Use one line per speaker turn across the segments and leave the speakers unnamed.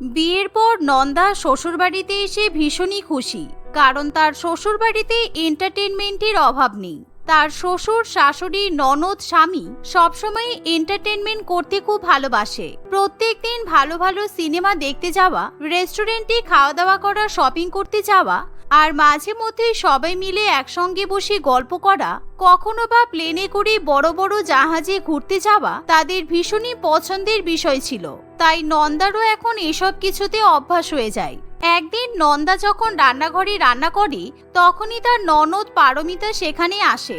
বিয়ের পর নন্দা শ্বশুরবাড়িতে এসে ভীষণই খুশি, কারণ তার শ্বশুরবাড়িতে এন্টারটেনমেন্টের অভাব নেই। তার শ্বশুর, শাশুড়ি, ননদ, স্বামী সবসময় এন্টারটেনমেন্ট করতে খুব ভালোবাসে। প্রত্যেক দিন ভালো ভালো সিনেমা দেখতে যাওয়া রেস্টুরেন্টে খাওয়া দাওয়া করা শপিং করতে যাওয়া আর মাঝে মধ্যে সবাই মিলে একসঙ্গে বসে গল্প করা, কখনো বা প্লেনে করে বড় বড় জাহাজে ঘুরতে যাওয়া তাদের ভীষণই পছন্দের বিষয় ছিল। তাই নন্দারও এখন এসব কিছুতে অভ্যাস হয়ে যায়। একদিন নন্দা যখন রান্নাঘরে রান্না করে, তখনই তার ননদ পারমিতা সেখানে আসে।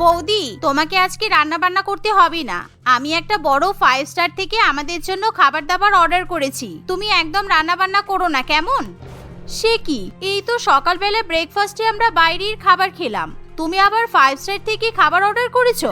বৌদি, তোমাকে আজকে রান্না বান্না করতে হবে না। আমি একটা বড় ফাইভ স্টার থেকে আমাদের জন্য খাবার দাবার অর্ডার করেছি। তুমি একদম রান্না বান্না করো না, কেমন? সে কি? এই তো সকালবেলা ব্রেকফাস্টে আমরা বাইরের খাবার খেলাম। তুমি আবার ফাইভ স্টার থেকে খাবার অর্ডার করেছ?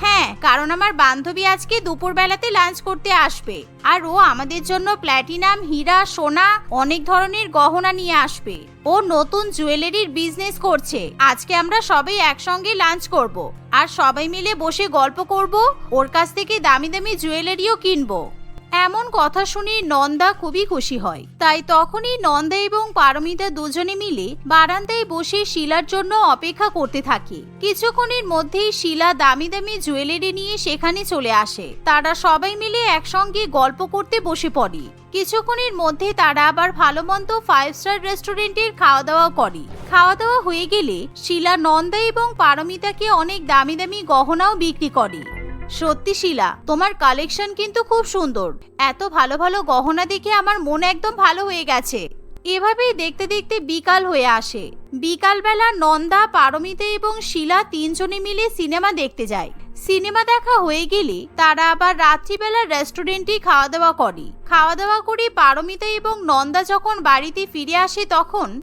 হ্যাঁ কারণ আমার বান্ধবী আজকে দুপুরবেলাতে লাঞ্চ করতে আসবে। আর ও আমাদের জন্য প্ল্যাটিনাম হীরা, সোনা, অনেক ধরনের গহনা নিয়ে আসবে। ও নতুন জুয়েলারির বিজনেস করছে। আজকে আমরা সবাই একসঙ্গে লাঞ্চ করব। আর সবাই মিলে বসে গল্প করব, ওর কাছ থেকে দামি দামি জুয়েলারিও কিনবো। এমন কথা শুনে নন্দা খুবই খুশি হয়। তাই তখনই নন্দা এবং পারমিতা দুজনে মিলে বারান্দায় বসে শিলার জন্য অপেক্ষা করতে থাকে। কিছুক্ষণের মধ্যেই শিলা দামি দামি জুয়েলারি নিয়ে সেখানে চলে আসে। তারা সবাই মিলে একসঙ্গে গল্প করতে বসে পড়ে। কিছুক্ষণের মধ্যে তারা আবার ভালো মন্দ ফাইভ স্টার রেস্টুরেন্টের খাওয়া দাওয়া করে। খাওয়া দাওয়া হয়ে গেলে শিলা নন্দা এবং পারমিতাকে অনেক দামি দামি গহনাও বিক্রি করে। সত্যি শিলা, তোমার কালেকশন কিন্তু খুব সুন্দর। এত ভালো ভালো গহনা দেখে আমার মন একদম ভালো হয়ে গেছে। এভাবেই দেখতে দেখতে বিকাল হয়ে আসে। বিকালবেলা নন্দা, পারমিতা এবং শিলা তিনজনে মিলে সিনেমা দেখতে যায়। সিনেমা দেখা হয়ে গেলে তারা আবার রাত্রিবেলা রেস্টুরেন্টে খাওয়া দাওয়া করে। খাওয়া দাওয়া করে পারমিতা এবং নন্দা যখন বাড়িতে ফিরে আসে তখন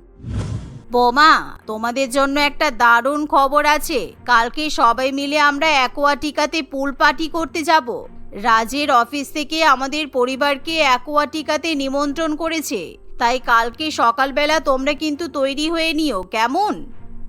বোমা, তোমাদের জন্য একটা দারুণ খবর আছে। কালকে সবাই মিলে আমরা অ্যাকোয়াটিকাতে পুল পার্টি করতে যাব। রাজের অফিস থেকে আমাদের পরিবারকে অ্যাকোয়াটিকাতে নিমন্ত্রণ করেছে। তাই কালকে সকালবেলা তোমরা কিন্তু তৈরি হয়ে নিও, কেমন?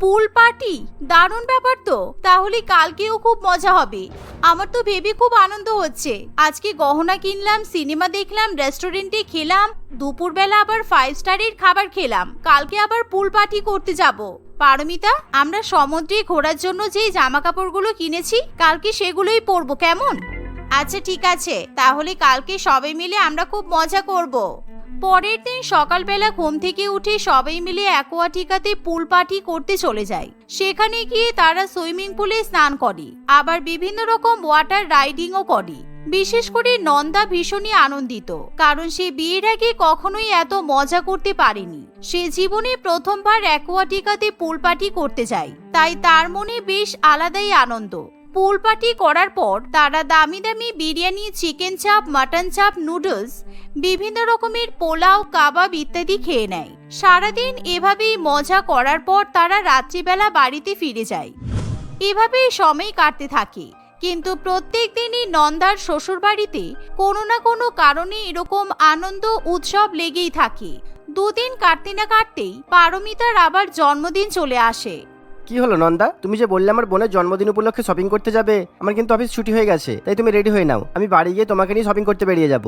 পুল পার্টি দারুণ ব্যাপার তো। তাহলে কালকেও খুব মজা হবে। আমার তো ভেবে খুব আনন্দ হচ্ছে। আজকে গহনা কিনলাম, সিনেমা দেখলাম রেস্টুরেন্টে খেলাম, দুপুরবেলা আবার ফাইভ স্টারের খাবার খেলাম। কালকে আবার পুল পার্টি করতে যাব। পারমিতা, আমরা সমুদ্রে ঘোরার জন্য যে জামা কাপড়গুলো কিনেছি, কালকে সেগুলোই পরবো, কেমন? আচ্ছা ঠিক আছে। তাহলে কালকে সবাই মিলে আমরা খুব মজা করব। পরের দিন সকালবেলা ঘুম থেকে উঠে সবাই মিলে অ্যাকোয়াটিকাতে পুল পার্টি করতে চলে যায় সেখানে গিয়ে তারা সুইমিং পুলে স্নান করে। আবার বিভিন্ন রকম ওয়াটার রাইডিংও করে। বিশেষ করে নন্দা ভীষণই আনন্দিত, কারণ সে বিয়ের আগে কখনোই এত মজা করতে পারেনি। সে জীবনে প্রথমবার অ্যাকোয়াটিকাতে পুল পার্টি করতে যায়। তাই তার মনে বেশ আলাদাই আনন্দ। পুল পার্টি করার পর তারা দামি দামি বিরিয়ানি, চিকেন চাপ, মাটন চাপ, নুডলস, বিভিন্ন রকমের পোলাও, কাবাব ইত্যাদি খেয়ে নেয়। সারাদিন এভাবেই মজা করার পর তারা রাত্রিবেলা বাড়িতে ফিরে যায়। এভাবেই সময় কাটতে থাকে। কিন্তু প্রত্যেক দিনই নন্দার শ্বশুরবাড়িতে কোনো না কোনো কারণে এরকম আনন্দ, উৎসব লেগেই থাকে। দুদিন কাটতে না কাটতেই পারমিতার আবার জন্মদিন চলে আসে।
কি হলো নন্দা? তুমি যে বললে আমার বোনের জন্মদিন উপলক্ষে শপিং করতে যাবে, আমার কিন্তু অফিস ছুটি হয়ে গেছে, তাই তুমি রেডি হয়ে নাও। আমি বাড়ি গিয়ে তোমাকে নিয়ে শপিং করতে বেরিয়ে যাব।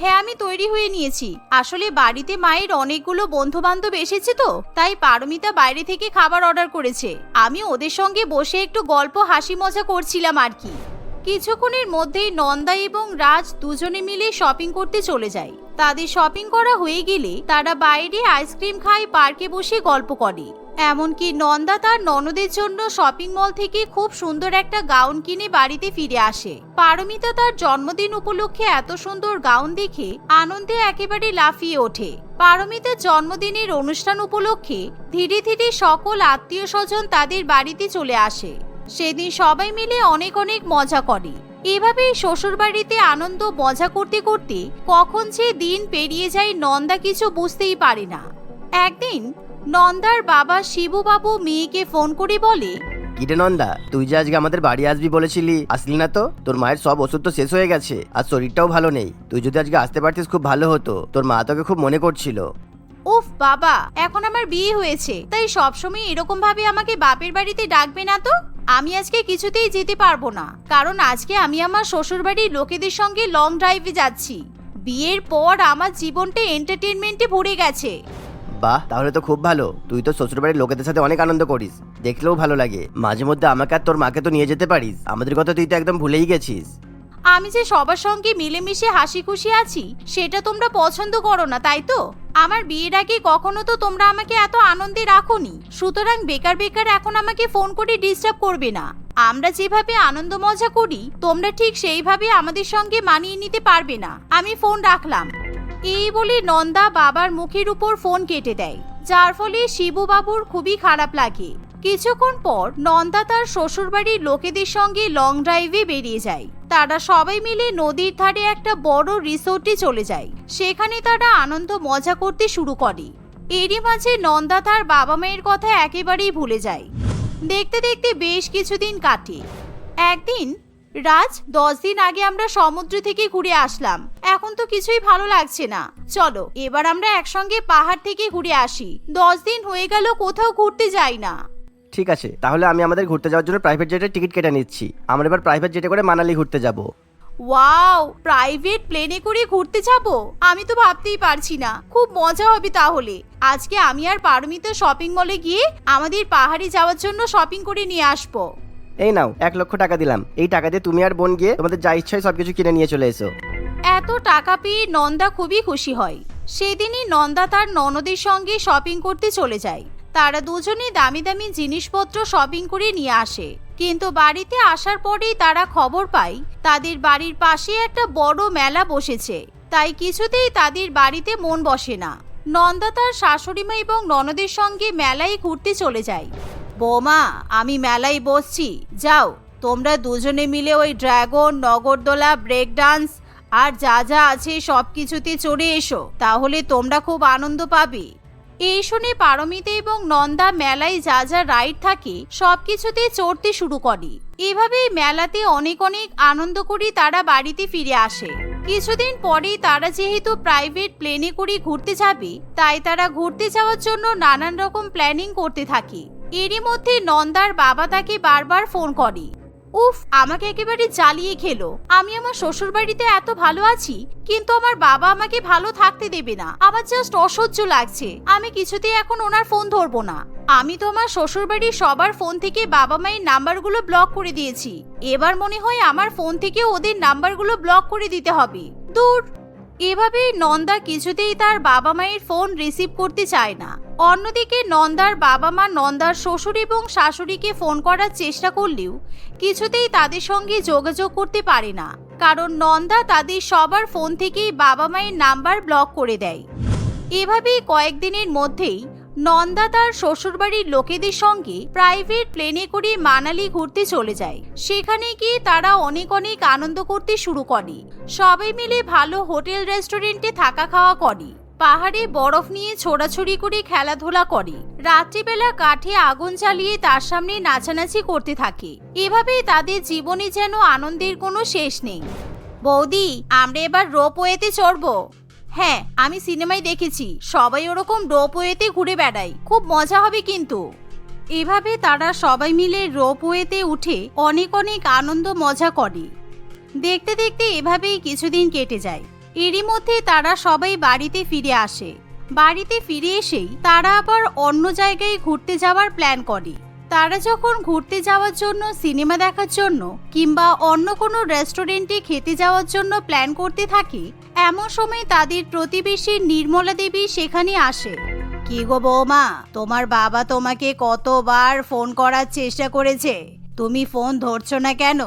হ্যাঁ আমি তৈরি হয়ে নিয়েছি। আসলে বাড়িতে মায়ের অনেকগুলো বন্ধু বান্ধব এসেছে তো, তাই পারমিতা বাইরে থেকে খাবার অর্ডার করেছে। আমি ওদের সঙ্গে বসে একটু গল্প, হাসি মজা করছিলাম আর কি। কিছুক্ষণের মধ্যেই নন্দা এবং রাজ দুজনে মিলে শপিং করতে চলে যায়। তাদের শপিং করা হয়ে গেলে তারা বাইরে আইসক্রিম খায় পার্কে বসে গল্প করে। এমনকি নন্দা তার ননদের জন্য শপিং মল থেকে খুব সুন্দর একটা গাউন কিনে বাড়িতে ফিরে আসে। পারমিতা তার জন্মদিন উপলক্ষে এত সুন্দর গাউন দেখে আনন্দে একেবারে লাফিয়ে ওঠে। পারমিতার জন্মদিনের অনুষ্ঠান উপলক্ষে ধীরে ধীরে সকল আত্মীয় স্বজন তাদের বাড়িতে চলে আসে। সেদিন সবাই মিলে অনেক অনেক মজা করে। এভাবেই শ্বশুরবাড়িতে আনন্দ মজা করতে করতে কখন যে দিন পেরিয়ে যায় নন্দা কিছু বুঝতেই পারে না। একদিন নন্দার বাবা শিবুবাবু মেয়েকে ফোন করে বলে
কিরে নন্দা তুই যে আজকে আমাদের বাড়ি আসবি বলেছিলি আসলি না তো? তোর মায়ের সব ওষুধ তো শেষ হয়ে গেছে আর শরীরটাও ভালো নেই। তুই যদি আজকে আসতে পারতিস খুব ভালো হতো তোর মা তোকে খুব মনে করছিল।
উফ বাবা এখন আমার বিয়ে হয়েছে তাই সবসময় এরকম ভাবে আমাকে বাপের বাড়িতে ডাকবে না তো? আমি আজকে কিছুতেই যেতে পারব না কারণ আজকে আমি আমার শ্বশুর বাড়ির লোকেদের সঙ্গে লং ড্রাইভে যাচ্ছি। বিয়ের পর আমার জীবনটা এন্টারটেনমেন্টে ভরে গেছে।
বাহ তাহলে তো খুব ভালো। তুই তো শ্বশুরবাড়ির লোকেদের সাথে অনেক আনন্দ করিস। দেখলেও ভালো লাগে। মাঝে মধ্যে আমাকে আর তোর মাকে তো নিয়ে যেতে পারিস। আমাদের কথা তুই তো একদম ভুলেই গেছিস।
আমি যে সবার সঙ্গে মিলেমিশে হাসি খুশি আছি, সেটা তোমরা পছন্দ করো না, তাই তো? আমার বিয়ের আগে কখনো তো তোমরা আমাকে এত আনন্দে রাখোনি। সুতরাং বেকার বেকার এখন আমাকে ফোন করে ডিস্টার্ব করবে না। আমরা যেভাবে আনন্দ মজা করি, তোমরা ঠিক সেইভাবে আমাদের সঙ্গে মানিয়ে নিতে পারবে না। আমি ফোন রাখলাম। এই বলে নন্দা বাবার মুখের উপর ফোন কেটে দেয়। যার ফলে শিবু বাবুর খুবই খারাপ লাগে। কিছুক্ষণ পর নন্দা তার শ্বশুরবাড়ির লোকেদের সঙ্গে লং ড্রাইভে বেরিয়ে যায়। তারা সবাই মিলে নদীর ধারে একটা বড় রিসোর্টে চলে যায়। সেখানে তারা আনন্দ মজা করতে শুরু করে। এরই মাঝে নন্দা তার বাবা মায়ের কথা একেবারেই ভুলে যায়। দেখতে দেখতে বেশ কিছুদিন কাটে। একদিন রাজ দশ দিন আগে আমরা সমুদ্র থেকে ঘুরে আসলাম। এখন তো কিছুই ভালো লাগছে না। চলো এবার আমরা একসঙ্গে পাহাড় থেকে ঘুরে আসি। দশ দিন হয়ে গেল কোথাও ঘুরতে যাই না।
ঠিক আছে তাহলে আমি আমাদের ঘুরতে যাওয়ার জন্য প্রাইভেট জেটের টিকিট কেটে নিচ্ছি। আমরা এবার প্রাইভেট জেটে করে মানালি ঘুরতে যাব।
ওয়াও প্রাইভেট প্লেনে করে ঘুরতে যাব? আমি তো ভাবতেই পারছি না। খুব মজা হবে তাহলে। আজকে আমি আর পারমিতা শপিং মলে গিয়ে আমাদের পাহাড়ে যাওয়ার জন্য শপিং করে নিয়ে আসব।
এই নাও, এক লক্ষ টাকা দিলাম। এই টাকা দিয়ে তুমি আর বোন গিয়ে তোমাদের যা ইচ্ছা হয় সবকিছু কিনে নিয়ে চলে এসো।
এত টাকা পেয়ে নন্দা খুবই খুশি হয়। সেদিনই নন্দা তার ননদের সঙ্গে শপিং করতে চলে যায়। তারা দুজনে দামি দামি জিনিসপত্র শপিং করে নিয়ে আসে। কিন্তু বাড়িতে আসার পরেই তারা খবর পায়, তাদের বাড়ির পাশে একটা বড় মেলা বসেছে। তাই কিছুতেই তাদের বাড়িতে মন বসে না। নন্দা তার শাশুড়িমা এবং ননদের সঙ্গে মেলায় ঘুরতে চলে যায়। বৌমা, আমি মেলায় বসছি। যাও, তোমরা দুজনে মিলে ওই ড্রাগন, নগরদোলা ব্রেক ডান্স আর যা যা আছে সব কিছুতে চড়ে এসো, তাহলে তোমরা খুব আনন্দ পাবে। এই শুনে পারমিতা এবং নন্দা মেলায় যা যা রাইড থাকে সব কিছুতে চড়তে শুরু করে। এভাবেই মেলাতে অনেক অনেক আনন্দ করে তারা বাড়িতে ফিরে আসে। কিছুদিন পরেই তারা যেহেতু প্রাইভেট প্লেনে করে ঘুরতে যাবে, তাই তারা ঘুরতে যাওয়ার জন্য নানান রকম প্ল্যানিং করতে থাকে। এরই মধ্যে নন্দার বাবা তাকে বারবার ফোন করে। উফ, আমাকে একেবারে জ্বালিয়ে খেলো। আমি আমার শ্বশুর বাড়িতে এত ভালো আছি, কিন্তু আমার বাবা আমাকে ভালো থাকতে দেবে না। আমার জাস্ট অসহ্য লাগছে। আমি কিছুতেই এখন ওনার ফোন ধরবো না। আমি তো আমার শ্বশুর বাড়ির সবার ফোন থেকে বাবা মায়ের নাম্বারগুলো ব্লক করে দিয়েছি। এবার মনে হয় আমার ফোন থেকে ওদের নাম্বারগুলো ব্লক করে দিতে হবে। দূর। এভাবেই নন্দা কিছুতেই তার বাবা মায়ের ফোন রিসিভ করতে চায় না। অন্যদিকে নন্দার বাবা মা নন্দার শ্বশুর এবং শাশুড়িকে ফোন করার চেষ্টা করলেও কিছুতেই তাদের সঙ্গে যোগাযোগ করতে পারে না। কারণ নন্দা তাদের সবার ফোন থেকেই বাবা মায়ের নাম্বার ব্লক করে দেয়। এভাবেই কয়েকদিনের মধ্যেই নন্দা তার শ্বশুরবাড়ির লোকেদের সঙ্গে প্রাইভেট প্লেনে করে মানালি ঘুরতে চলে যায়। সেখানে গিয়ে তারা অনেক অনেক আনন্দ করতে শুরু করে। সবাই মিলে ভালো হোটেল রেস্টুরেন্টে থাকা খাওয়া করে। পাহাড়ে বরফ নিয়ে ছোড়াছড়ি করে খেলাধুলা করে। রাত্রিবেলা কাঠে আগুন চালিয়ে তার সামনে নাচানাচি করতে থাকে। এভাবেই তাদের জীবনে যেন আনন্দের কোনো শেষ নেই। বৌদি, আমরা এবার রোপওয়েতে চড়বো। হ্যাঁ আমি সিনেমায় দেখেছি। সবাই ওরকম রোপওয়েতে ঘুরে বেড়ায়। খুব মজা হবে কিন্তু। এভাবে তারা সবাই মিলে রোপওয়েতে উঠে অনেক অনেক আনন্দ মজা করে। দেখতে দেখতে এভাবেই কিছুদিন কেটে যায়। এরই মধ্যে তারা সবাই বাড়িতে ফিরে আসে। বাড়িতে ফিরে এসেই তারা আবার অন্য জায়গায় ঘুরতে যাওয়ার প্ল্যান করে। তারা যখন ঘুরতে যাওয়ার জন্য, সিনেমা দেখার জন্য কিংবা অন্য কোনো রেস্টুরেন্টে খেতে যাওয়ার জন্য প্ল্যান করতে থাকে, এমন সময় তাদের প্রতিবেশী নির্মলা দেবী সেখানে আসে। কি গো বৌমা, তোমার বাবা তোমাকে কতবার ফোন করার চেষ্টা করেছে? তুমি ফোন ধরছো না কেন?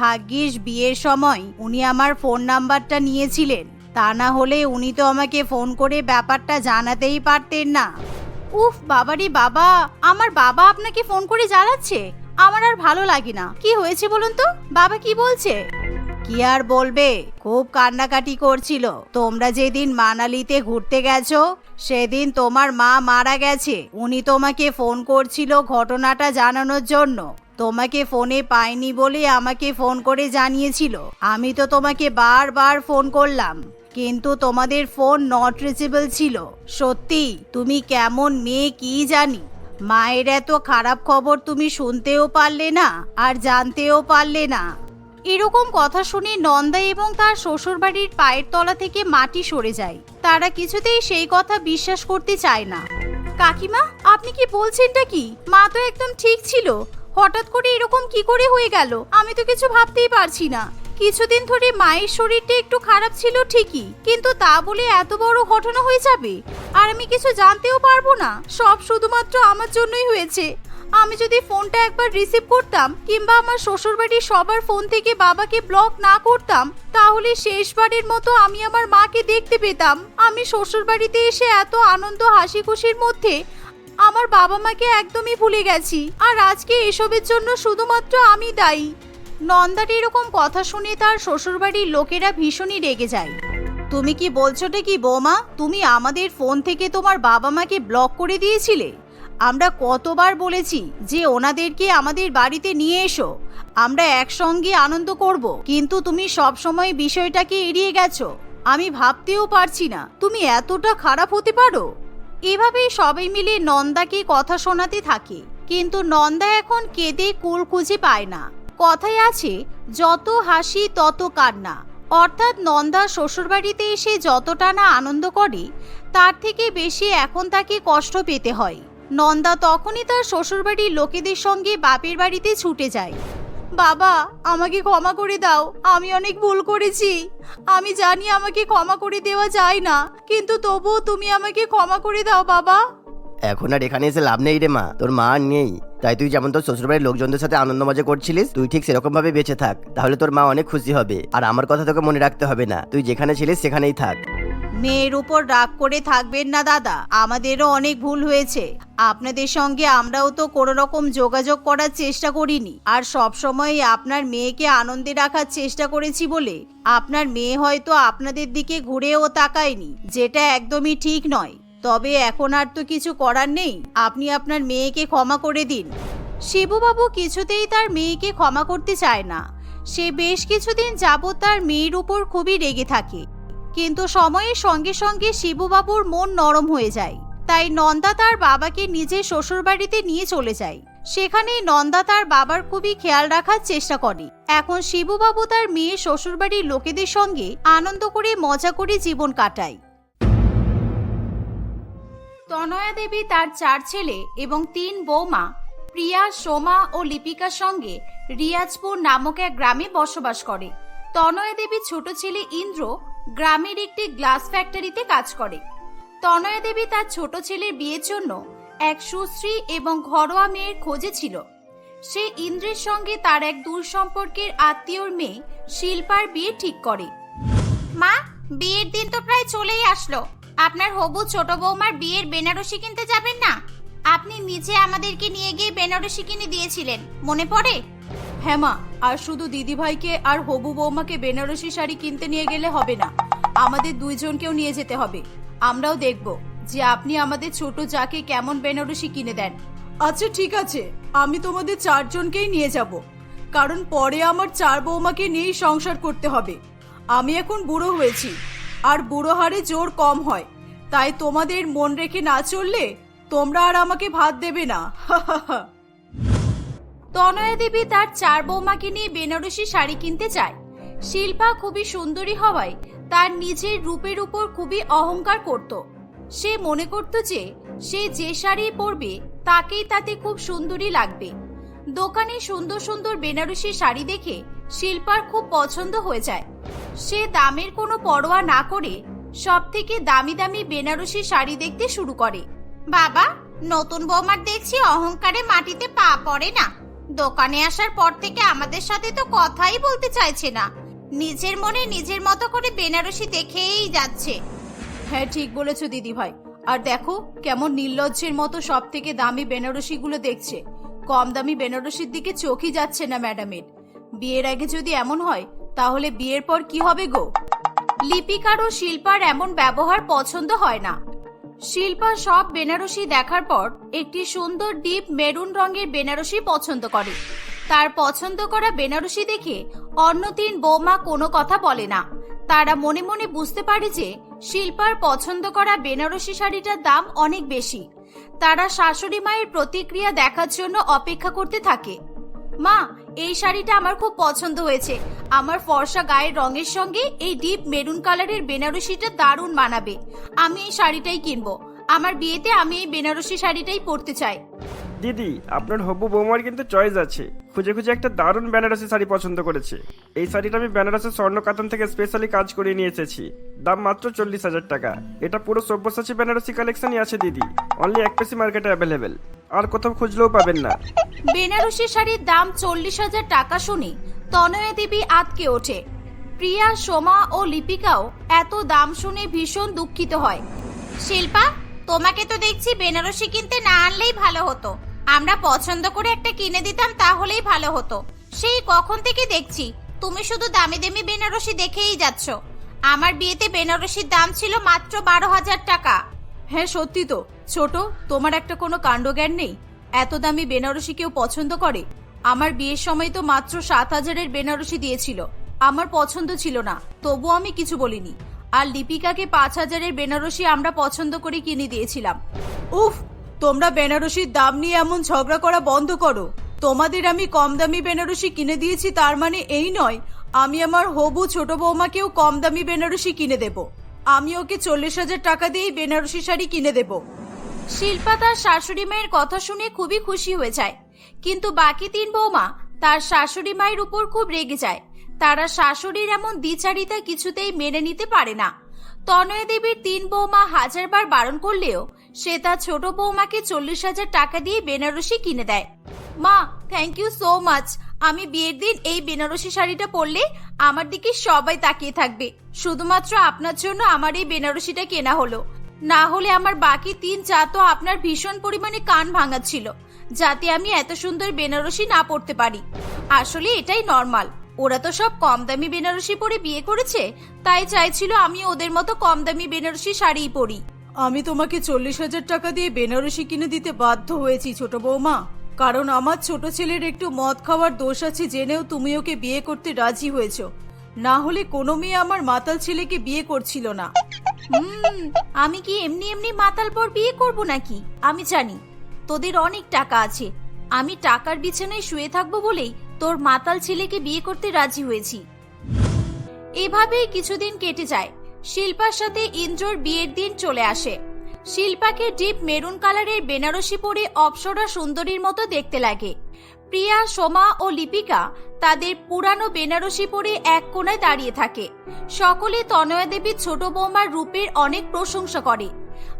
ভাগ্যিস বিয়ের সময় উনি আমার ফোন নাম্বারটা নিয়েছিলেন। তা না হলে উনি তো আমাকে ফোন করে ব্যাপারটা জানাতেই পারতেন না। উফ, বাবারি বাবা, আমার বাবা আপনাকে ফোন করে জ্বালাচ্ছে। আমার আর ভালো লাগে না। কি হয়েছে বলুন তো? বাবা কি বলছে? কি আর বলবে? খুব কান্নাকাটি করছিল। তোমরা যেদিন মানালিতে ঘুরতে গেছো, সেদিন তোমার মা মারা গেছে। উনি তোমাকে ফোন করছিল ঘটনাটা জানানোর জন্য। তোমাকে ফোনে পাইনি বলে আমাকে ফোন করে জানিয়েছিল। আমি তো তোমাকে বারবার ফোন করলাম। কিন্তু তোমাদের ফোন নট রিচেবল ছিল। সত্যি, তুমি কেমন মেয়ে কি জানি? মায়ের এত খারাপ খবর তুমি শুনতেও পারলে না, আর জানতেও পারলে না। এরকম কথা শুনে নন্দা এবং তার শ্বশুরবাড়ির পায়ের তলা থেকে মাটি সরে যায়। তারা কিছুতেই সেই কথা বিশ্বাস করতে চায় না। কাকিমা, আপনি কি বলছেনটা কি? মা তো একদম ঠিক ছিল। হঠাৎ করে এরকম কি করে হয়ে গেল? আমি তো কিছু ভাবতেই পারছি না। কিছুদিন ধরে মায়ের শরীরটা একটু খারাপ ছিল ঠিকই, কিন্তু তা বলে এত বড় ঘটনা হয়ে যাবে? আর আমি কিছু জানতেও পারব না। সব শুধুমাত্র আমার জন্যই হয়েছে। আমি যদি ফোনটা একবার রিসিভ করতাম কিংবা আমার শ্বশুরবাড়ির সবার ফোন থেকে বাবাকে ব্লক না করতাম, তাহলে শেষবারের মতো আমি আমার মাকে দেখতে পেতাম। আমি শ্বশুরবাড়িতে এসে এত আনন্দ হাসি খুশির মধ্যে আমার বাবা মাকে একদমই ভুলে গেছি। আর আজকে এসবের জন্য শুধুমাত্র আমি দায়ী। নন্দার এরকম কথা শুনে তার শ্বশুরবাড়ির লোকেরা ভীষণই রেগে যায়। তুমি কি বলছোটা কি বৌমা? তুমি আমাদের ফোন থেকে তোমার বাবা মাকে ব্লক করে দিয়েছিলে? আমরা কতবার বলেছি যে ওনাদেরকে আমাদের বাড়িতে নিয়ে এসো। আমরা একসঙ্গে আনন্দ করব। কিন্তু তুমি সব সময় বিষয়টাকে এড়িয়ে গেছো। আমি ভাবতেও পারছি না। তুমি এতটা খারাপ হতে পারো? এভাবেই সবাই মিলে নন্দাকে কথা শোনাতে থাকে। কিন্তু নন্দা এখন কেঁদে কুল খুঁজে পায় না। কথায় আছে, যত হাসি তত কান্না। অর্থাৎ নন্দা শ্বশুরবাড়িতে এসে যতটা না আনন্দ করে, তার থেকে বেশি এখন তাকে কষ্ট পেতে হয়। নন্দা তখনই তার শ্বশুরবাড়ির লোকেদের সঙ্গে বাপের বাড়িতে ছুটে যায়। বাবা, আমাকে ক্ষমা করে দাও, আমি অনেক ভুল করেছি। আমি জানি আমাকে ক্ষমা করে দেওয়া যায় না, কিন্তু তবুও তুমি আমাকে ক্ষমা করে দাও, বাবা।
এখন আর এখানে এসে লাভ নেই রে মা। তোর মা নেই। তাই তুই যেমন তোর শ্বশুরবাড়ির লোকজনদের সাথে আনন্দ মজা করছিলিস, তুই ঠিক সেরকম ভাবে বেঁচে থাক। তাহলে তোর মা অনেক খুশি হবে। আর আমার কথা তোকে মনে রাখতে হবে না। তুই যেখানে ছিলিস সেখানেই থাক।
মেয়ের উপর রাগ করে থাকবেন না দাদা। আমাদেরও অনেক ভুল হয়েছে। আপনাদের সঙ্গে আমরাও তো কোনো রকম যোগাযোগ করার চেষ্টা করিনি। আর সব সময় আপনার মেয়েকে আনন্দে রাখার চেষ্টা করেছি বলে। আপনার মেয়ে হয়তো আপনাদের দিকে ঘুরেও তাকায়নি, যেটা একদমই ঠিক নয়। তবে এখন আর তো কিছু করার নেই। আপনি আপনার মেয়েকে ক্ষমা করে দিন। শিবুবাবু কিছুতেই তার মেয়েকে ক্ষমা করতে চায় না। সে বেশ কিছুদিন যাবৎ তার মেয়ের উপর খুবই রেগে থাকে। কিন্তু সময়ের সঙ্গে সঙ্গে শিবুবাবুর মন নরম হয়ে যায়। তাই নন্দা তার বাবাকে নিজের শ্বশুরবাড়িতে নিয়ে চলে যায়। সেখানেই নন্দা তার বাবার খুবই খেয়াল রাখার চেষ্টা করে। এখন শিবুবাবু তার মেয়ে শ্বশুরবাড়ির লোকেদের সঙ্গে আনন্দ করে মজা করে জীবন কাটায়। তনয়া দেবী তার চার ছেলে এবং তিন বৌমা, প্রিয়া, সোমা ও লিপিকার সঙ্গে রিয়াজপুর নামক এক গ্রামে বসবাস করে। তনয়া দেবী ছোট ছেলে ইন্দ্র গ্রামের একটি গ্লাস ফ্যাক্টরিতে কাজ করে। তনয়া দেবী তার ছোট ছেলের বিয়ের জন্য এক সুশ্রী এবং ঘরোয়া মেয়ের খোঁজে ছিল। সে ইন্দ্রের সঙ্গে তার এক দূর সম্পর্কের আত্মীয়র মেয়ে শিল্পার বিয়ে ঠিক করে। মা, বিয়ের দিন তো প্রায় চলেই আসলো। আপনার হবু ছোট বৌমার বিয়ের বেনারসি কিনতে যাবেন না? আপনি নিজে আমাদেরকে নিয়ে গিয়ে বেনারসি কিনে দিয়েছিলেন মনে পড়ে? হ্যাঁ মা আর শুধু দিদিভাইকে আর হবু বৌমাকে বেনারসি শাড়ি কিনতে নিয়ে গেলে হবে না। আমাদের দুইজনকেও নিয়ে যেতে হবে। আমরাও দেখব যে আপনি আমাদের ছোট যাকে কেমন বেনারসি কিনে দেন।
আচ্ছা ঠিক আছে। আমি তোমাদের চারজনকেই নিয়ে যাব। কারণ পরে আমার চার বৌমাকে নিয়েই সংসার করতে হবে। আমি এখন বুড়ো হয়েছি। আর বুড়ো হারে জোর কম হয়। তাই তোমাদের মন রেখে না চললে তোমরা আর আমাকে ভাত দেবে না।
তনয়া দেবী তার চার বৌমাকে নিয়ে বেনারসি শাড়ি কিনতে চায় শিল্পা খুবই সুন্দরী হওয়ায় তার নিজের রূপের উপর খুবই অহংকার করত। সে মনে করত যে সে যে শাড়ি পরবে তাকেই তাতে খুব সুন্দরী লাগবে। দোকানে সুন্দর সুন্দর বেনারসি শাড়ি দেখে শিল্পার খুব পছন্দ হয়ে যায়। সে দামের কোনো পরোয়া না করে সব থেকে দামি দামি বেনারসি শাড়ি দেখতে শুরু করে। বাবা, নতুন বৌমার দেখছি অহংকারে মাটিতে পা পড়ে না। দোকানে আসার পর থেকে আমাদের সাথে তো কথাই বলতে চাইছে না। নিজের মনে নিজের মতো করে বেনারসি দেখেই যাচ্ছে।
হ্যাঁ ঠিক বলেছ দিদি ভাই আর দেখো, কেমন নির্লজ্জের মতো সব থেকে দামি বেনারসিগুলো দেখছে। কম দামি বেনারসির দিকে চোখই যাচ্ছে না, ম্যাডামের। বিয়ের আগে যদি এমন হয় তাহলে বিয়ের পর কি হবে গো?
লিপিকার ও শিল্পার এমন ব্যবহার পছন্দ হয় না। শিল্পা সব বেনারসি দেখার পর একটি সুন্দর ডিপ মেরুন রঙের বেনারসি পছন্দ করে। তার পছন্দ করা বেনারসি দেখে অন্য তিন বৌমা কোনো কথা বলে না। তারা মনে মনে বুঝতে পারে যে শিল্পার পছন্দ করা বেনারসি শাড়িটার দাম অনেক বেশি। তারা শাশুড়ি মায়ের প্রতিক্রিয়া দেখার জন্য অপেক্ষা করতে থাকে। মা এই শাড়িটা আমার খুব পছন্দ হয়েছে। আমার ফর্সা গায়ের রঙের সঙ্গে এই ডিপ মেরুন কালারের বেনারসিটা দারুণ মানাবে। আমি এই শাড়িটাই কিনবো। আমার বিয়েতে আমি এই বেনারসি শাড়িটাই পরতে চাই।
দিদি, আপনার হবু বৌমার কিন্তু চয়েস আছে। খুঁজে খুঁজে একটা দারুণ বেনারসি শাড়ি পছন্দ করেছে। এই শাড়িটা আমি বেনারসের স্বর্ণ কাতান থেকে স্পেশালি কাজ করে নিয়ে এসেছি। দাম মাত্র চল্লিশ হাজার টাকা। এটা পুরো সব্যসাচী বেনারসি কালেকশনই আছে, দিদি। অনলি এক পেসি মার্কেটে অ্যাভেলেবেল আর কোথাও খুঁজলেও পাবেন না।
বেনারসি শাড়ির দাম চল্লিশ হাজার টাকা শুনে তনয়া দেবী আতকে ওঠে। প্রিয়া, সোমা ও লিপিকাও এত দাম শুনে ভীষণ দুঃখিত হয়। শিল্পা, তোমাকে তো দেখছি বেনারসি কিনতে না আনলেই ভালো হতো। আমরা পছন্দ করে একটা কিনে দিতাম তাহলেই ভালো হতো। সেই কখন থেকে দেখছি তুমি শুধু দামি দামি বেনারসি দেখেই যাচ্ছ। আমার বিয়েতে বেনারসির দাম ছিল মাত্র বারো হাজার টাকা।
হ্যাঁ সত্যি তো। ছোট তোমার একটা কোনো কাণ্ডজ্ঞান নেই? এত দামি বেনারসি কেউ পছন্দ করে? আমার বিয়ের সময় তো মাত্র সাত হাজারের বেনারসি দিয়েছিল। আমার পছন্দ ছিল না তবু আমি কিছু বলিনি। আর লিপিকাকে পাঁচ হাজারের বেনারসি আমরা পছন্দ করে কিনে দিয়েছিলাম। উফ তোমরা বেনারসির দাম নিয়ে এমন ঝগড়া করা বন্ধ করো। তোমাদের আমি কম দামি বেনারসি কিনে দিয়েছি, তার মানে এই নয়, আমি আমার হবু ছোট বৌমাকেও কম দামি বেনারসি কিনে দেব। আমি ওকে চল্লিশ হাজার টাকা দিয়েই বেনারসি শাড়ি কিনে দেব।
শিল্পা তার শাশুড়ি মায়ের কথা শুনে খুবই খুশি হয়ে যায়। কিন্তু বাকি তিন বৌমা তার শাশুড়ি মায়ের উপর খুব রেগে যায়। তারা শাশুড়ির এমন দ্বিচারিতা কিছুতেই মেনে নিতে পারে না। তনয় দেবীর তিন বৌমা হাজারবার বারণ করলেও সে তার ছোট বৌমাকে চল্লিশ হাজার টাকা দিয়ে বেনারসি কিনে দেয়। মা থ্যাংক ইউ সো মাচ আমি বিয়ের দিন এই বেনারসি শাড়িটা পরলে আমার দিকে সবাই তাকিয়ে থাকবে। শুধুমাত্র আপনার জন্য আমার এই বেনারসিটা কেনা হলো। না হলে আমার বাকি তিন চা তো আপনার ভীষণ পরিমাণে কান ভাঙাচ্ছিল, যাতে আমি এত সুন্দর বেনারসি না পড়তে পারি। আসলে এটাই নর্মাল ওরা তো সব কম দামি বেনারসি পরে বিয়ে করেছে তাই চাইছিল আমি ওদের মতো কম দামি বেনারসি শাড়ি পরি।
আমি তোমাকে চল্লিশ হাজার টাকা দিয়ে বেনারসি কিনে দিতে বাধ্য হয়েছি ছোট বৌমা। কারণ আমার ছোট ছেলের একটু মদ খাওয়ার দোষ আছে জেনেও তুমি ওকে বিয়ে করতে রাজি হয়েছো। না হলে কোনো মেয়ে আমার মাতাল ছেলেকে বিয়ে করছিল না।
হুম আমি কি এমনি এমনি মাতাল পর বিয়ে করব নাকি? আমি জানি তোদের অনেক টাকা আছে। আমি টাকার বিছানায় শুয়ে থাকব বলেই তোর মাতাল ছেলেকে বিয়ে করতে রাজি হয়েছি। এভাবেই কিছুদিন কেটে যায়। শিল্পার সাথে ইন্দ্রর বিয়ের দিন চলে আসে। শিল্পাকে ডিপ মেরুন কালারের বেনারসি পরে অপসরা সুন্দরীর মতো দেখতে লাগে। প্রিয়া, সোমা ও লিপিকা তাদের পুরানো বেনারসি পরে এক কোণায় দাঁড়িয়ে থাকে। সকলে তনয়া দেবীর ছোট বৌমার রূপের অনেক প্রশংসা করে।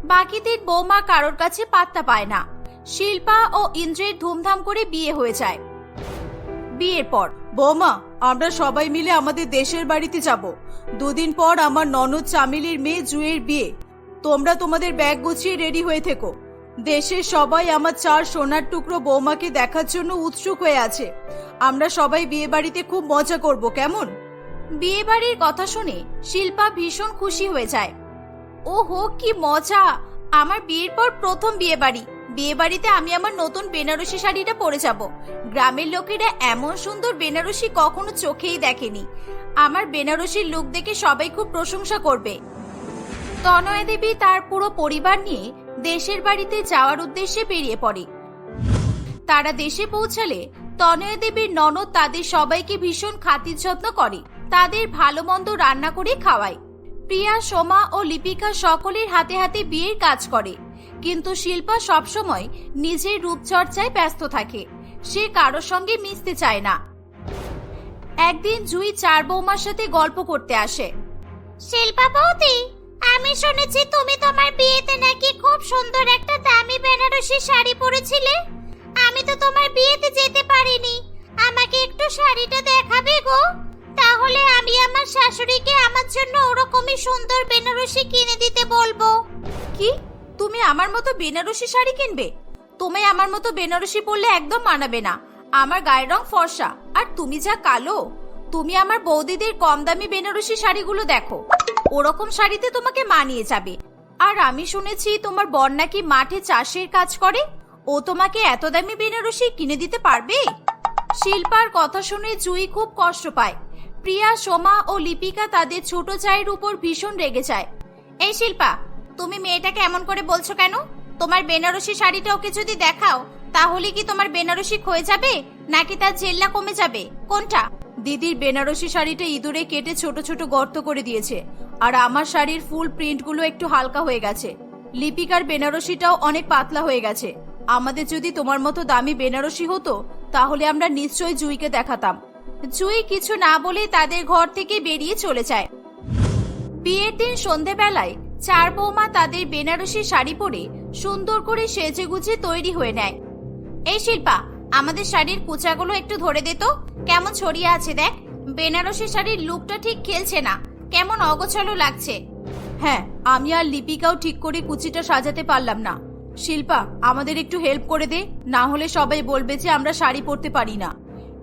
বাকি তিন বৌমা কারোর কাছে পাত্তা পায় না। শিল্পা ও ইন্দ্রের ধুমধাম করে বিয়ে হয়ে যায়। বিয়ের পর
বৌমা, আমরা সবাই মিলে আমাদের দেশের বাড়িতে যাব। দুদিন পর আমার ননদ চামিলির মেয়ে জুয়ের বিয়ে। তোমরা তোমাদের ব্যাগ গুছিয়ে রেডি হয়ে থেকো। দেশের সবাই আমার চার সোনার টুকরো বৌমাকে দেখার জন্য উৎসুক হয়ে আছে। আমরা সবাই বিয়ে বাড়িতে খুব মজা করব, কেমন?
বিয়ে বাড়ির কথা শুনে শিল্পা ভীষণ খুশি হয়ে যায়। ও ওহো, কি মজা! আমার বিয়ের পর প্রথম বিয়ে বাড়ি। বিয়ে বাড়িতে আমি আমার নতুন বেনারসি শাড়িটা পরে যাব। গ্রামের লোকেরা এমন সুন্দর বেনারসি কখনো চোখেই দেখেনি। আমার বেনারসির লুক দেখে সবাই খুব প্রশংসা করবে। তনয়া দেবী তার পুরো পরিবার নিয়ে দেশের বাড়িতে যাওয়ার উদ্দেশ্যে বেরিয়ে পড়ে। তারা দেশে পৌঁছালে তনয়া দেবীর ননদ তাদের সবাইকে ভীষণ খাতির যত্ন করে, তাদের ভালো মন্দ রান্না করে খাওয়ায়। প্রিয়া, সোমা ও লিপিকা সকলের হাতে হাতে বিয়ের কাজ করে। কিন্তু শিল্পা সবসময় নিজের রূপচর্চায় ব্যস্ত থাকে। সে কারোর সঙ্গে মিশতে চায় না। একদিন জুই চার বৌমার সাথে গল্প করতে আসে। শিল্পা বৌদি আমি শুনেছি তুমি তোমার বিয়েতে নাকি খুব সুন্দর একটা দামি বেনারসি শাড়ি পরেছিলে। আমি তো তোমার বিয়েতে যেতে পারিনি। আমাকে একটু শাড়িটা দেখাবে গো? তাহলে আমি আমার শাশুড়িকে আমার জন্য ওরকমই সুন্দর বেনারসি কিনে দিতে বলব। কি? তুমি আমার মতো বেনারসি শাড়ি কিনবে? তুমি আমার মতো বেনারসি পরলে একদম মানাবে না। আমার গায়ের রং ফর্সা। আর তুমি যা কালো, তুমি আমার বৌদিদের কম দামি বেনারসি শাড়িগুলো দেখো। ওরকম শাড়িতে তোমাকে মানিয়ে যাবে। আর আমি শুনেছি তোমার বর নাকি মাঠে চাষের কাজ করে। ও তোমাকে এত দামি বেনারসি কিনে দিতে পারবে? শিল্পার কথা শুনে জুই খুব কষ্ট পায়। প্রিয়া, সোমা ও লিপিকা তাদের ছোট চায়ের উপর ভীষণ রেগে যায়। এই শিল্পা তুমি মেয়েটাকে এমন করে বলছো কেন? তোমার বেনারসি শাড়িটা ওকে যদি দেখাও, তাহলে কি তোমার বেনারসি ক্ষয়ে যাবে? নাকি তার জেল্লা কমে যাবে? কোনটা?
দিদির বেনারসি শাড়িটা ইঁদুরে কেটে ছোট ছোট গর্ত করে দিয়েছে। আর আমার শাড়ির ফুল প্রিন্টগুলো একটু হালকা হয়ে গেছে। লিপিকার বেনারসিটাও অনেক পাতলা হয়ে গেছে। আমাদের যদি তোমার মতো দামি বেনারসি হতো, তাহলে আমরা নিশ্চয়ই জুইকে দেখাতাম।
জুই কিছু না বলে তাদের ঘর থেকে বেরিয়ে চলে যায়। বিয়ের দিন সন্ধেবেলায় চার বৌমা তাদের বেনারসি শাড়ি পরে সুন্দর করে সেজে গুজে তৈরি হয়ে নেয়। এই শিল্পা, আমাদের শাড়ির কুচাগুলো একটু ধরে দে তো। কেমন ছড়িয়ে আছে দেখ। বেনারসি শাড়ির লুকটা ঠিক খেলছে না। কেমন অগোছালো লাগছে।
হ্যাঁ আমি আর লিপিকাও ঠিক করে কুচিটা সাজাতে পারলাম না। শিল্পা, আমাদের একটু হেল্প করে দে। না হলে সবাই বলবে যে আমরা শাড়ি পরতে পারি না।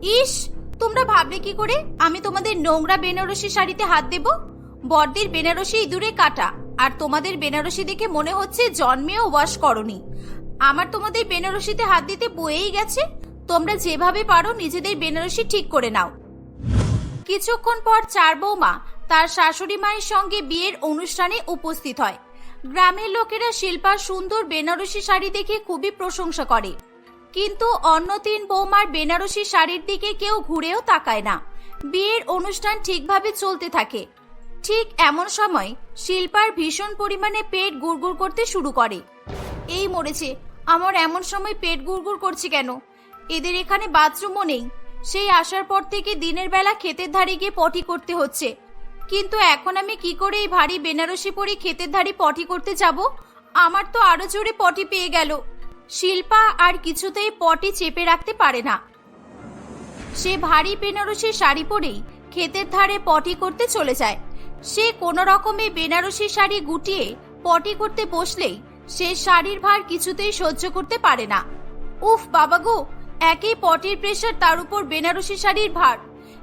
ইস, তোমরা ভাবলে কি করে? আমি তোমাদের নোংরা বেনারসি শাড়িতে হাত দেব? বড়দের বেনারসি ইঁদুরে কাটা। আর তোমাদের বেনারসি দেখে মনে হচ্ছে জন্মেও ওয়াশ করনি। আমার তোমাদের বেনারসিতে হাত দিতে বয়েই গেছে। তোমরা যেভাবে পারো নিজেদের বেনারসি ঠিক করে নাও। কিছুক্ষণ পর চার বৌমা তার শাশুড়ি মায়ের সঙ্গে বিয়ের অনুষ্ঠানে উপস্থিত হয়। গ্রামের লোকেরা শিল্পার সুন্দর বেনারসি শাড়ি দেখে খুবই প্রশংসা করে। কিন্তু অন্য তিন বৌমার বেনারসি শাড়ির দিকে কেউ ঘুরেও তাকায় না। বিয়ের অনুষ্ঠান ঠিকভাবে চলতে থাকে। ঠিক এমন সময় শিল্পার ভীষণ পরিমাণে পেট গুড়গুড় করতে শুরু করে। এই মরেছে, আমার এমন সময় পেট গুড়গুড় করছে কেন? এদের এখানে বাথরুমও নেই। সেই আসার পর থেকে দিনের বেলা ক্ষেতের ধারে গিয়ে পটি করতে হচ্ছে। কিন্তু এখন আমি কি করে এই ভারী বেনারসি পরে ক্ষেতের ধারে পটি করতে যাব? আমার তো আরও জোরে পটি পেয়ে গেল। শিল্পা আর কিছুতেই পটি চেপে রাখতে পারে না। সে ভারী বেনারসি শাড়ি পরেই ক্ষেতের ধারে পটি করতে চলে যায়। সে কোনো রকমে বেনারসি শাড়ি গুটিয়ে পটি করতে বসলেই সে শাড়ির ভার কিছুতেই সহ্য করতে পারে না। উফ, বাবা গো! একই পটির প্রেশার তার উপর বেনারসি শাড়ির ভার।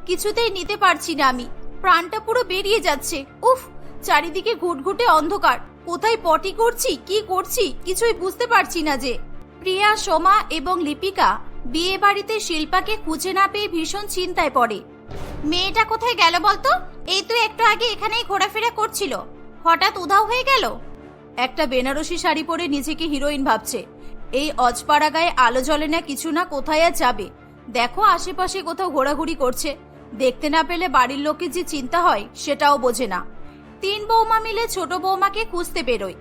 কিছুতেই নিতে পারছি না আমি। প্রাণটা পুরো বেরিয়ে যাচ্ছে। উফ, চারিদিকে ঘুটঘুটে অন্ধকার। কোথায় পটি করছি, কি করছি, কিছুই বুঝতে পারছি না যে। প্রিয়া, সোমা এবং লিপিকা বিয়ে বাড়িতে শিল্পাকে খুঁজে না পেয়ে ভীষণ চিন্তায় পড়ে। মেয়েটা কোথায় গেল বলতো? এই তো একটু আগে এখানেই ঘোরাফেরা করছিল। হঠাৎ উধাও হয়ে গেল।
একটা বেনারসি শাড়ি পরে নিজেকে হিরোইন ভাবছে। এই অজপাড়া গায়ে আলো জ্বলে না কিছু না কোথায় আর যাবে? দেখো আশেপাশে কোথাও ঘোরাঘুরি করছে। দেখতে না পেলে বাড়ির লোকে যে চিন্তা হয়, সেটাও বোঝে না।
তিন বৌমা মিলে ছোট বৌমাকে খুঁজতে বেরোয়।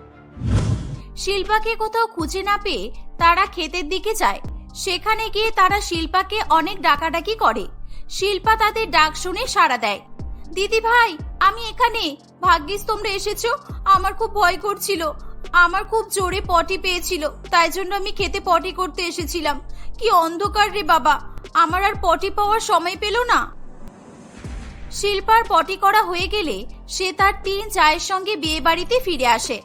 শিল্পাকে কোথাও খুঁজে না পেয়ে তারা ক্ষেতের দিকে যায়। সেখানে গিয়ে তারা শিল্পাকে অনেক ডাকাডাকি করে। শিল্পা তাদের ডাক শুনে সাড়া দেয়। দিদি ভাই, আমি এখানে। ভাগ্যিস তোমরা এসেছ। আমার খুব ভয় করছিল। আমার খুব জোরে পটি পেয়েছিল। তাই জন্য আমি খেতে পটি করতে এসেছিলাম। কি অন্ধকার রে বাবা! আমার আর পটি পাওয়ার সময় পেল না! শিল্পার পটি করা হয়ে গেলে সে তার তিন চায়ের সঙ্গে বিয়ে বাড়িতে ফিরে আসে।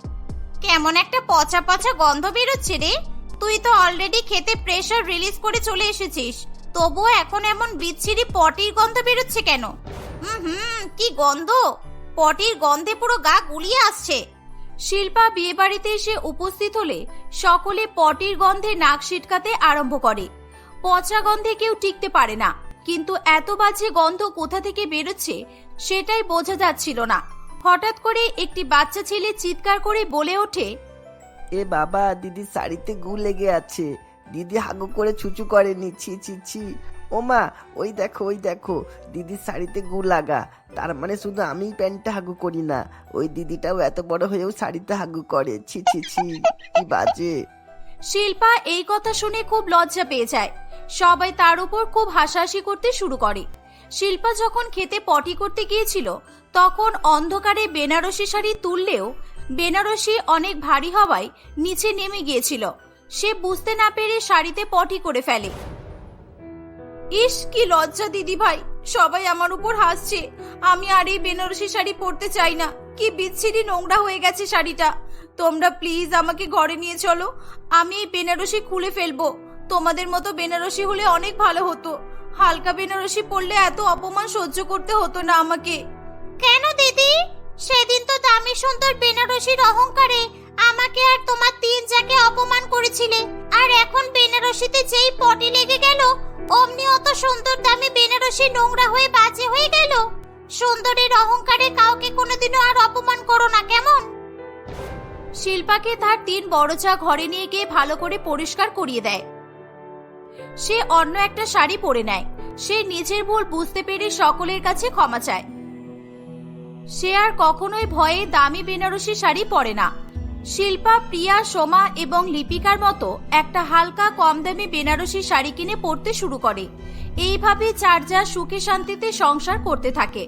কেমন একটা পচা পচা গন্ধ বেরোচ্ছে রে। তুই তো অলরেডি খেতে প্রেশার রিলিজ করে চলে এসেছিস। তবুও এখন এমন বিচ্ছিরি পটির গন্ধ বেরোচ্ছে কেন? হুম, কি গন্ধ? পটির গন্ধে পুরো গা গুলিয়ে আসছে। শিল্পা বিয়ে বাড়িতে এসে উপস্থিত হলে সকলে পটির গন্ধে নাক সিটকাতে আরম্ভ করে। পচা গন্ধে কেউ টিকতে পারে না, কিন্তু এত বাজে গন্ধ কোথা থেকে বেরোচ্ছে সেটাই বোঝা যাচ্ছিল না। হঠাৎ করে একটি বাচ্চা ছেলে চিৎকার করে বলে ওঠে,
এ বাবা দিদির শাড়িতে গু লেগে আছে। দিদি হাগু করে ছুচু করেনি ছি ছি ছি। ও মা, ওই দেখো ওই দেখো, দিদির শাড়িতে গু লাগা। তার মানে শুধু আমিই প্যান্টটা হাগু করি না, ওই দিদিটাও এত বড় হয়েও শাড়িতে হাগু করে। ছি ছি ছি, কি বাজে।
শিল্পা এই কথা শুনে খুব লজ্জা পেয়ে যায়। সবাই তার উপর খুব হাসাহাসি করতে শুরু করে। শিল্পা যখন খেতে পটি করতে গিয়েছিল, তখন অন্ধকারে বেনারসি শাড়ি তুললেও বেনারসি অনেক ভারী হওয়ায় নিচে নেমে গিয়েছিল। সে বুঝতে না পেরে শাড়িতে পটি করে ফেলে। ইস, কি লজ্জা, দিদি ভাই। সবাই আমার উপর হাসছে। আমি আর এই বেনারসি শাড়ি পরতে চাই না। কি বিচ্ছিরি নোংরা হয়ে গেছে শাড়িটা। তোমরা প্লিজ আমাকে ঘরে নিয়ে চলো। আমি এই বেনারসি খুলে ফেলব। তোমাদের মতো বেনারসি হলে অনেক ভালো হতো। হালকা বেনারসি পরলে এত অপমান সহ্য করতে হতো না আমাকে। কেন, দিদি? সেদিন তো দামি সুন্দর বেনারসির অহংকারে আমাকে আর তোমার তিন যাকে অপমান করেছিলে। আর এখন বেনারসিতে যেই পটি লেগে গেল, অমনি অত সুন্দর দামি বেনারসি নোংরা হয়ে বাজে হয়ে গেল। সুন্দরের অহংকারে কাউকে কোনোদিনও আর অপমান করো না, কেমন? শিল্পাকে তার তিন বড় চা ঘরে নিয়ে গিয়ে ভালো করে পরিষ্কার করিয়ে দেয়। সে অন্য একটা শাড়ি পরে নেয়। সে নিজের ভুল বুঝতে পেরে সকলের কাছে ক্ষমা চায়। সে আর কখনোই ভয়ে দামি বেনারসি শাড়ি পরে না। শিল্পা, প্রিয়া, সোমা এবং লিপিকার মতো একটা হালকা কম দামি বেনারসি শাড়ি কিনে পরতে শুরু করে। এইভাবে চার সুখে শান্তিতে সংসার করতে থাকে।